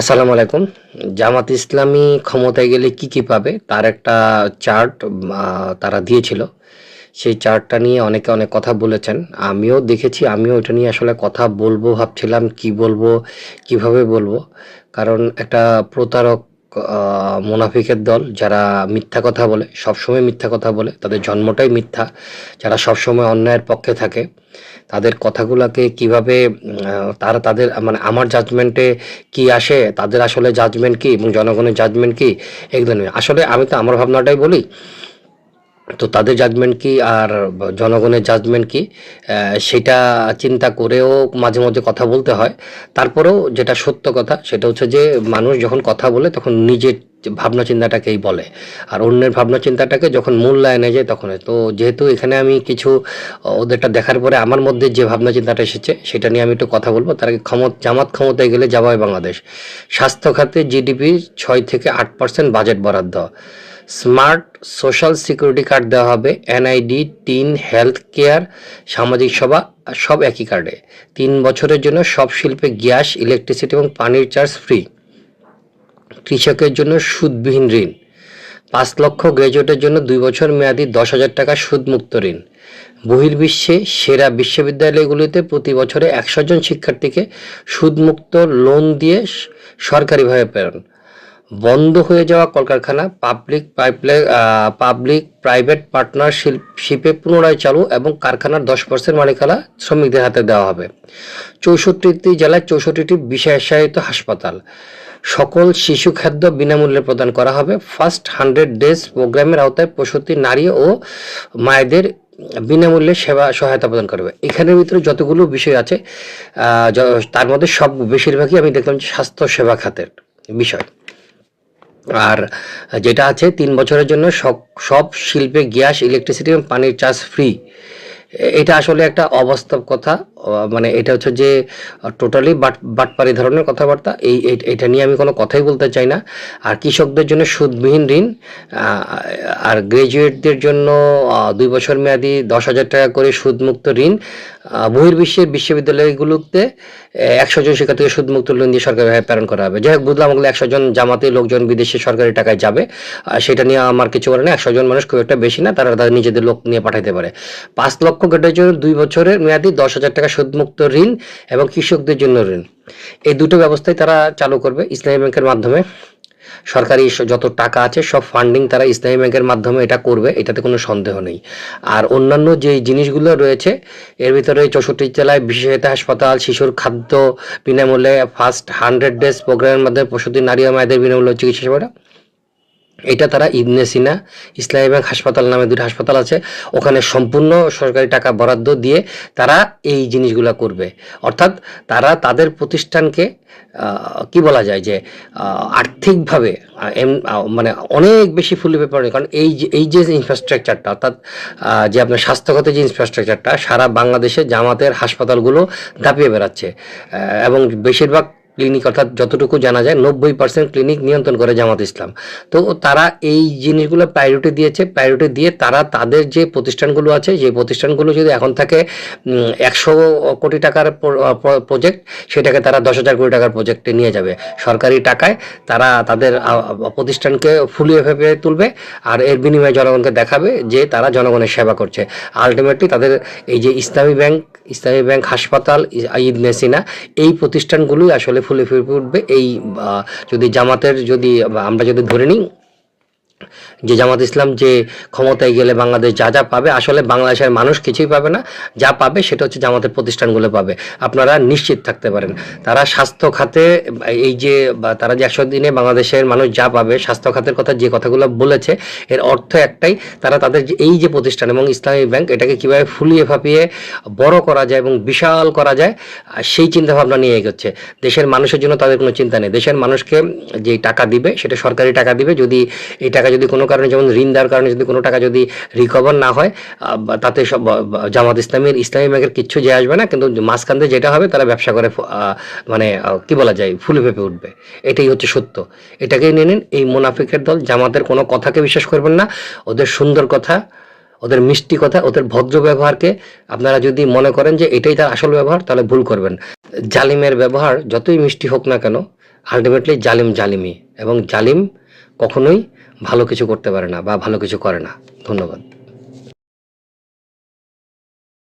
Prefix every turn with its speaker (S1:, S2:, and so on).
S1: আসসালামু আলাইকুম। জামাত ইসলামী ক্ষমতায় গেলে কি কি পাবে? তার একটা চার্ট তারা দিয়েছিল। সেই চার্টটা নিয়ে অনেকে অনেক কথা বলেছেন। আমিও দেখেছি, আমিও এটা নিয়ে আসলে কথা বলব, ভাবছিলাম কি বলব, কীভাবে বলব। কারণ একটা প্রতারক মুনাফিকের দল যারা মিথ্যা কথা বলে, সবসময় মিথ্যা কথা বলে, তাদের জন্মটাই মিথ্যা। যারা সবসময় অন্যায়ের পক্ষে থাকে, তাদের কথাগুলোকে কীভাবে তারা তাদের মানে আমার জাজমেন্টে কি আসে, তাদের আসলে জাজমেন্ট কি এবং জনগণের জাজমেন্ট কি, এগুলো নিয়ে। আসলে আমি তো আমার ভাবনাটাই বলি তো তাদের জাজমেন্ট কি আর জনগণের জাজমেন্ট কি? সেটা চিন্তা করেও মাঝে মধ্যে কথা বলতে হয়। তারপরেও যেটা সত্য কথা, সেটা হচ্ছে যে মানুষ যখন কথা বলে, তখন নিজের ভাবনা চিন্তাটাকেই বলে। আর অন্যের ভাবনা চিন্তাটাকে যখন মূল্যায়নে যায়, তখন তো যেহেতু এখানে আমি কিছু, ওদেরটা দেখার পরে আমার মধ্যে যে ভাবনা চিন্তাটা এসেছে, সেটা নিয়ে আমি একটু কথা বলব। তার আগে ক্ষমত জামাত ক্ষমতায় গেলে যাবে বাংলাদেশ। স্বাস্থ্য খাতে জিডিপি ছয় থেকে আট পার্সেন্ট বাজেট বরাদ্দ। স্মার্ট সোশ্যাল সিকিউরিটি কার্ড দেওয়া হবে এনআইডি টিন, হেলথ কেয়ার, সামাজিক সেবা সব একই কার্ডে। তিন বছরের জন্য সব শিল্পে গ্যাস, ইলেকট্রিসিটি এবং পানির চার্জ ফ্রি। কৃষকের জন্য সুদবিহীন ঋণ। পাঁচ লক্ষ গ্র্যাজুয়েটের জন্য দুই বছর মেয়াদি দশ হাজার টাকা সুদমুক্ত ঋণ। বহির্বিশ্বে সেরা বিশ্ববিদ্যালয়গুলিতে প্রতি বছরে একশো জন শিক্ষার্থীকে সুদমুক্ত লোন দিয়ে সরকারিভাবে প্রেরণ। বন্ধ হয়ে যাওয়া কলকারখানা পাবলিক পাইপলাইন পাবলিক প্রাইভেট পার্টনারশিপে পুনরায় চালু এবং কারখানার দশ পার্সেন্ট মালিকানা শ্রমিকদের হাতে দেওয়া হবে। চৌষট্টিটি জেলায় চৌষট্টিটি বিশেষায়িত হাসপাতাল। সকল শিশু খাদ্য বিনামূল্যে প্রদান করা হবে। ফার্স্ট হান্ড্রেড ডেজ প্রোগ্রামের আওতায় প্রসূতি নারী ও মায়েদের বিনামূল্যে সেবা সহায়তা প্রদান করবে এখানের ভিতরে যতগুলো বিষয় আছে তার মধ্যে সব বেশিরভাগই আমি দেখলাম স্বাস্থ্য সেবা খাতের বিষয়। আর যেটা আছে, তিন বছরের জন্য সব শিল্পে গ্যাস ইলেকট্রিসিটি এবং পানির চার্জ ফ্রি এটা আসলে একটা অবাস্তব কথা। মানে এটা হচ্ছে যে টোটালি বাট বাটপারি ধরনের কথাবার্তা। এই এটা নিয়ে আমি কোনো কথাই বলতে চাই না। আর কৃষকদের জন্য সুদবিহীন ঋণ আর গ্রাজুয়েটদের জন্য দুই বছর মেয়াদি দশ হাজার টাকা করে সুদমুক্ত ঋণ বহির্বিশ্বের বিশ্ববিদ্যালয়গুলোতে একশো জন শিক্ষার্থীকে সুদমুক্ত লোন দিয়ে সরকারিভাবে প্রেরণ করা হবে। যাই হোক, বুঝলাম ওগুলো একশো জন জামাতে লোকজন বিদেশে সরকারি টাকায় যাবে। সেটা নিয়ে আমার কিছু বলে না একশো জন মানুষ খুব একটা বেশি না, তারা তাদের নিজেদের লোক নিয়ে পাঠাতে পারে। পাঁচ লক্ষ গেটের জন্য দুই বছরের মেয়াদি দশ হাজার টাকা সুদমুক্ত ঋণ এবং কৃষকদের জন্য ঋণ। এই দুটো ব্যবস্থাই তারা চালু করবে ইসলামী ব্যাংকের মাধ্যমে। সরকারি যত টাকা আছে, সব ফান্ডিং তারা ইসলামী ব্যাংকের মাধ্যমে এটা করবে, এটাতে কোনো সন্দেহ নেই। আর অন্যান্য যে জিনিসগুলো রয়েছে, এর ভিতরে চৌষট্টি জেলায় বিশেষায়িত হাসপাতাল, শিশুর খাদ্য বিনামূল্যে ফার্স্ট হান্ড্রেড ডেজ প্রোগ্রামের মাধ্যমে প্রসূতি নারী ও মায়েদের বিনামূল্যে চিকিৎসা সেবাটা এটা তারা ইবনে সিনা, ইসলামী ব্যাংক হাসপাতাল নামে দুটো হাসপাতাল আছে। ওখানে সম্পূর্ণ সরকারি টাকা বরাদ্দ দিয়ে তারা এই জিনিসগুলো করবে। অর্থাৎ তারা তাদের প্রতিষ্ঠানকে কি বলা যায় যে আর্থিকভাবে মানে অনেক বেশি ফুলি পেপার কারণ এই যে এই যে ইনফ্রাস্ট্রাকচারটা অর্থাৎ যে আপনার স্বাস্থ্যগত যে ইনফ্রাস্ট্রাকচারটা সারা বাংলাদেশে জামাতের হাসপাতালগুলো দাপিয়ে বেড়াচ্ছে। এবং বেশিরভাগ ক্লিনিক অর্থাৎ যতটুকু জানা যায়, নব্বই পার্সেন্ট ক্লিনিক নিয়ন্ত্রণ করে জামাত ইসলাম। তো তারা এই জিনিসগুলো প্রায়োরিটি দিয়েছে। প্রায়োরিটি দিয়ে তারা তাদের যে প্রতিষ্ঠানগুলো আছে, যে প্রতিষ্ঠানগুলো যদি এখন থাকে একশো কোটি টাকার প্রজেক্ট সেটাকে তারা দশ হাজার কোটি টাকার প্রজেক্টে নিয়ে যাবে। সরকারি টাকায় তারা তাদের প্রতিষ্ঠানকে ফুলিয়ে ফেপে তুলবে আর এর বিনিময়ে জনগণকে দেখাবে যে তারা জনগণের সেবা করছে। আলটিমেটলি তাদের এই যে ইসলামী ব্যাংক ইসলামী ব্যাংক হাসপাতাল, ঈদ মেসিনা, এই প্রতিষ্ঠানগুলোই আসলে ফুলে ফুলে উঠবে এই যদি জামাতের যদি আমরা যদি ধরে নিই যে জামাত ইসলাম যে ক্ষমতায় গেলে বাংলাদেশ যা যা পাবে, আসলে বাংলাদেশের মানুষ কিছুই পাবে না। যা পাবে সেটা হচ্ছে জামাতের প্রতিষ্ঠানগুলো পাবে। আপনারা নিশ্চিত থাকতে পারেন। তারা স্বাস্থ্য খাতে, এই যে তারা যে একশো দিনে বাংলাদেশের মানুষ যা পাবে, স্বাস্থ্য খাতের কথা যে কথাগুলো বলেছে, এর অর্থ একটাই, তারা তাদের এই যে প্রতিষ্ঠান এবং ইসলামী ব্যাংক, এটাকে কীভাবে ফুলিয়ে ফাঁপিয়ে বড় করা যায় এবং বিশাল করা যায় সেই চিন্তা ভাবনা নিয়ে এগোচ্ছে। দেশের মানুষের জন্য তাদের কোনো চিন্তা নেই। দেশের মানুষকে যে টাকা দিবে, সেটা সরকারি টাকা দিবে। যদি এই টাকা যদি কোনো কারণে, যেমন ঋণ দেওয়ার কারণে যদি কোনো টাকা যদি রিকভার না হয় তাতে সব জামাত ইসলামের, ইসলামী ব্যাংকের কিচ্ছু যে আসবে না, কিন্তু মাঝখান দিয়ে যেটা হবে, তারা ব্যবসা করে মানে কি বলা যায়, ফুলে ফেপে উঠবে। এটাই হচ্ছে সত্য। এটাকেই নিয়ে নিন, এই মুনাফিকের দল জামাতের কোনো কথাকে বিশ্বাস করবেন না। ওদের সুন্দর কথা, ওদের মিষ্টি কথা, ওদের ভদ্র ব্যবহারকে আপনারা যদি মনে করেন যে এটাই তার আসল ব্যবহার, তাহলে ভুল করবেন। জালিমের ব্যবহার যতই মিষ্টি হোক না কেন আলটিমেটলি জালিম জালিমি এবং জালিম কখনোই ভালো কিছু করতে পারে না বা ভালো কিছু করে না। ধন্যবাদ।